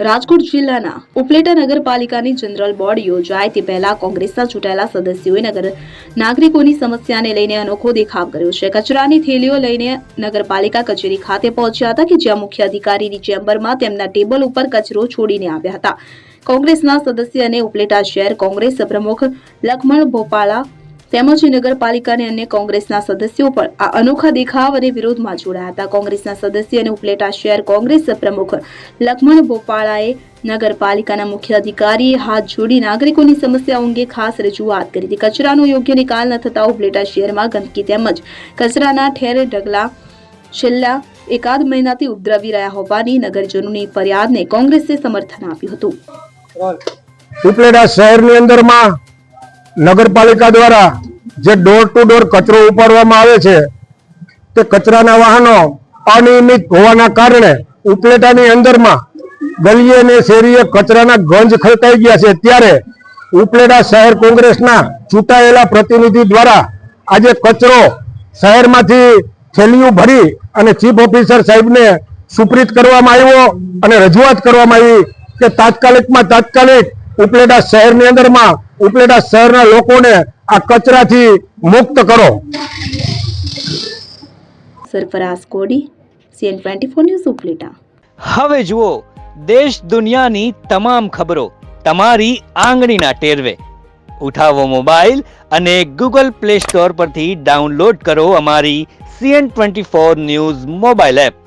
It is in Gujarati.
રાજકોટ જિલ્લાના ઉપલેટા નગરપાલિકાની જનરલ બોર્ડ યોજાય તે પહેલા કોંગ્રેસના ચૂંટાયેલા સદસ્યોએ નગર નાગરિકોની સમસ્યાને લઈને અનોખો દેખાવ કર્યો છે. કચરાની થેલીઓ લઈને નગરપાલિકા કચેરી ખાતે પહોંચ્યા હતા કે જ્યાં મુખ્ય અધિકારીની ચેમ્બરમાં તેમના ટેબલ ઉપર કચરો છોડીને આવ્યા હતા. કોંગ્રેસના સદસ્ય અને ઉપલેટા શહેર કોંગ્રેસ પ્રમુખ લખમણ ભોપાલા તેમજ નગરપાલિકાની અન્ય કોંગ્રેસના સદસ્યો પણ આ અનોખા દેખાવ અને વિરોધમાં જોડાયા હતા. કોંગ્રેસના સદસ્ય અને ઉપલેટા શહેર કોંગ્રેસ પ્રમુખ લખમણ ભોપાળાએ નગરપાલિકાના મુખ્ય અધિકારીએ હાથ જોડી નાગરિકોની સમસ્યાઓ અંગે ખાસ રજૂઆત કરી હતી. કચરાનો યોગ્ય નિકાલ ન થતા ઉપલેટા શહેરમાં ગંદકી તેમજ કચરાના ઠેર ઢગલા છેલ્લા એકાદ મહિનાથી ઉપદ્રવી રહ્યા હોવાની નગરજનોની ફરિયાદને કોંગ્રેસે સમર્થન આપ્યું હતું. ઉપલેટા શહેરની અંદરમાં નગરપાલિકા દ્વારા જે ડોર ટુ ડોર કચરો ઉપાડવામાં આવે છે, તે કચરાના વાહનો અનિયમિત હોવાના કારણે ઉપલેટાની અંદરમાં ગલીએ અને શેરીએ કચરાના ગંજ ખડકાઈ ગયા છે. ત્યારે ઉપલેટા શહેર કોંગ્રેસના ચૂંટાયેલા પ્રતિનિધિ દ્વારા આજે કચરો શહેરમાંથી થેલીઓ ભરી અને ચીફ ઓફિસર સાહેબને સુપ્રીત કરવામાં આવ્યો અને રજૂઆત કરવામાં આવી કે તાત્કાલિકમાં તાત્કાલિક ઉપલેટા શહેરની અંદરમાં ઉપલેટા શહેરના લોકોને આ કચરાથી મુક્ત કરો. Sarfaraz Kodi CN twenty four news Upleta. હવે જુઓ દેશ દુનિયાની તમામ ખબરો તમારી આંગળીના ટેરવે. ઉઠાવો મોબાઈલ અને ગૂગલ પ્લે સ્ટોર પરથી ડાઉનલોડ કરો અમારી CN twenty four news mobile app.